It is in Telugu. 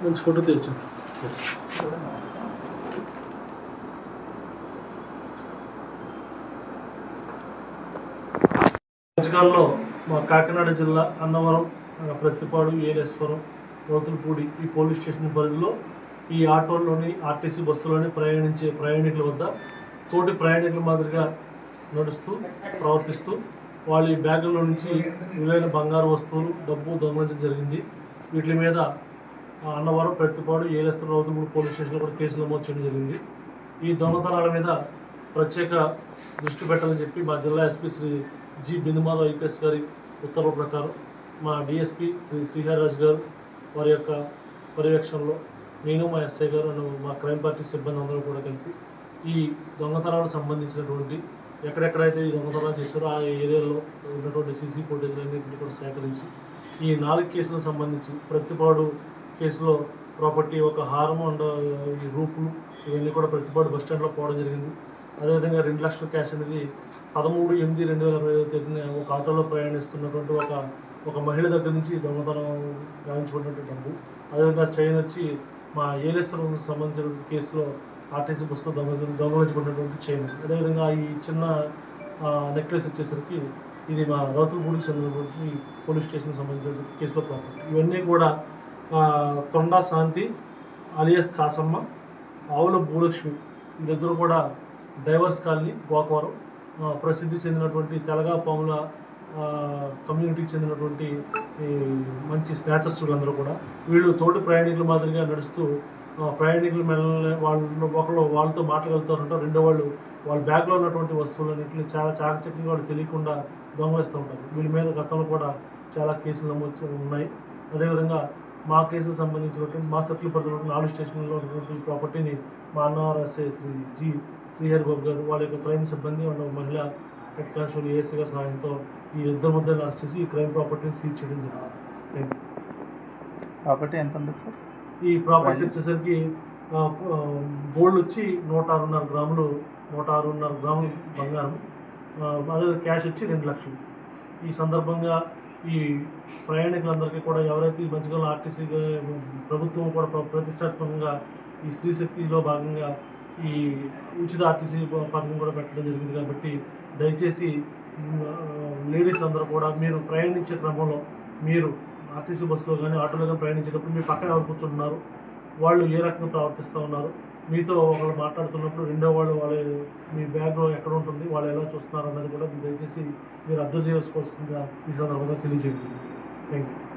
మంచి ఫోటో తెచ్చు మధ్యకాలంలో మా కాకినాడ జిల్లా అన్నవరం ప్రత్తిపాడు ఏలేశ్వరం రోతులపూడి ఈ పోలీస్ స్టేషన్ పరిధిలో ఈ ఆటోల్లోని ఆర్టీసీ బస్సులోని ప్రయాణించే ప్రయాణికుల వద్ద తోటి ప్రయాణికుల మాదిరిగా నడుస్తూ ప్రవర్తిస్తూ వాళ్ళ ఈ బ్యాగుల్లో నుంచి విలువైన బంగారు వస్తువులు డబ్బు దొంగలించడం జరిగింది. వీటి మీద అన్నవరం ప్రతిపాడు ఏలేశ్వర రౌతులపూడి పోలీస్ స్టేషన్లో కూడా కేసు నమోదు చేయడం జరిగింది. ఈ దొంగతనాల మీద ప్రత్యేక దృష్టి పెట్టాలని చెప్పి మా జిల్లా SP Sri G Bindumadhav IPS గారి ఉత్తర్వుల ప్రకారం మా డిఎస్పి శ్రీ శ్రీహరిరాజ్ గారు వారి యొక్క పర్యవేక్షణలో నేను మా ఎస్ఐ గారు మా క్రైమ్ పార్టీ సిబ్బంది అందరూ కూడా కలిపి ఈ దొంగతనాలకు సంబంధించినటువంటి ఎక్కడెక్కడైతే ఈ దొంగతనాలు చేశారో ఆ ఏరియాలో ఉన్నటువంటి సీసీ ఫుటేజ్లన్నింటినీ కూడా సేకరించి ఈ నాలుగు కేసులకు సంబంధించి ప్రతిపాడు కేసులో ప్రాపర్టీ ఒక హారం అండ్ ఈ రూపులు ఇవన్నీ కూడా ప్రతిపాడు బస్ స్టాండ్లో పోవడం జరిగింది. అదేవిధంగా రెండు లక్షల క్యాష్ అనేది పదమూడు ఎనిమిది రెండు వేల ఇరవై ఐదో తేదీన ఒక ఆటోలో ప్రయాణిస్తున్నటువంటి ఒక ఒక మహిళ దగ్గర నుంచి దొంగతనం గావించబడినటువంటి డబ్బు. అదేవిధంగా చైన్ వచ్చి మా ఏలేశ్వరం సంబంధించిన కేసులో ఆర్టీసీ బస్సులో దొంగ దొంగలించబడినటువంటి చైన్ అదేవిధంగా ఈ చిన్న నెక్లెస్ వచ్చేసరికి ఇది మా రౌతులపూడికి చెందినటువంటి పోలీస్ స్టేషన్కి సంబంధించిన కేసులో ప్రాపర్టీ ఇవన్నీ కూడా తొండా శాంతి అలియస్ కాసమ్మ ఆవుల భూలక్ష్మి వీళ్ళిద్దరూ కూడా డైవర్స్ కాలనీ గోకవరం ప్రసిద్ధి చెందినటువంటి తెలగా పాముల కమ్యూనిటీకి చెందినటువంటి ఈ మంచి స్నేచర్స్ వీళ్ళందరూ కూడా వీళ్ళు తోటి ప్రయాణికుల మాదిరిగా నడుస్తూ ప్రయాణికులు మెల్ల వాళ్ళు ఒకళ్ళు వాళ్ళతో మాట్లాడుతారంట రెండో వాళ్ళు వాళ్ళ బ్యాగ్లో ఉన్నటువంటి వస్తువులన్నింటినీ చాలా చాకచక్యంగా వాళ్ళు తెలియకుండా దొంగలిస్తూ ఉంటారు. వీళ్ళ మీద గతంలో కూడా చాలా కేసులు నమోదు ఉన్నాయి. అదేవిధంగా మా కేసుకు సంబంధించినటువంటి మా సర్కిల్ పరిధిలో నాలుగు స్టేషన్లో ఉన్నటువంటి ప్రాపర్టీని మా అన్నవరసే శ్రీ జి శ్రీహరి బాబు గారు వాళ్ళ యొక్క క్రైమ్ సిబ్బంది ఉన్న మహిళ హెడ్ కానిస్టేబుల్ ఏఎస్సీ గారి సహాయంతో ఈ ఇద్దరు ముద్దలు అరెస్ట్ చేసి ఈ క్రైమ్ ప్రాపర్టీని సీజ్ చేయడం జరిగింది. థ్యాంక్ యూ ప్రాపర్టీ ఎంత ఉంటుంది సార్? ఈ ప్రాపర్టీ? వచ్చేసరికి గోల్డ్ వచ్చి నూట ఆరున్నర గ్రాములు నూట ఆరున్నర గ్రాములు బంగారం అదే క్యాష్ వచ్చి రెండు లక్షలు ఈ సందర్భంగా ఈ ప్రయాణికులందరికీ కూడా ఎవరైతే ఈ మధ్యకాలం ఆర్టీసీ ప్రభుత్వం కూడా ప్ర- ప్రతిష్టాత్మకంగా ఈ స్త్రీ శక్తిలో భాగంగా ఈ ఉచిత ఆర్టీసీ పథకం కూడా పెట్టడం జరిగింది కాబట్టి దయచేసి లేడీస్ అందరూ కూడా మీరు ప్రయాణించే క్రమంలో మీరు ఆర్టీసీ బస్సులో కానీ ఆటోలో కానీ ప్రయాణించేటప్పుడు మీ పక్కన ఎవరు కూర్చుంటున్నారు. వాళ్ళు ఏ రకంగా ప్రవర్తిస్తూ ఉన్నారు? మీతో ఒకళ్ళు మాట్లాడుతున్నప్పుడు రెండో వాళ్ళు వాళ్ళ మీ బ్యాగ్లో ఎక్కడ ఉంటుంది? వాళ్ళు ఎలా చూస్తున్నారు అన్నది కూడా మీరు దయచేసి మీరు అర్థం చేసుకోవాల్సిందిగా ఈ సందర్భంగా తెలియజేయండి. Thank you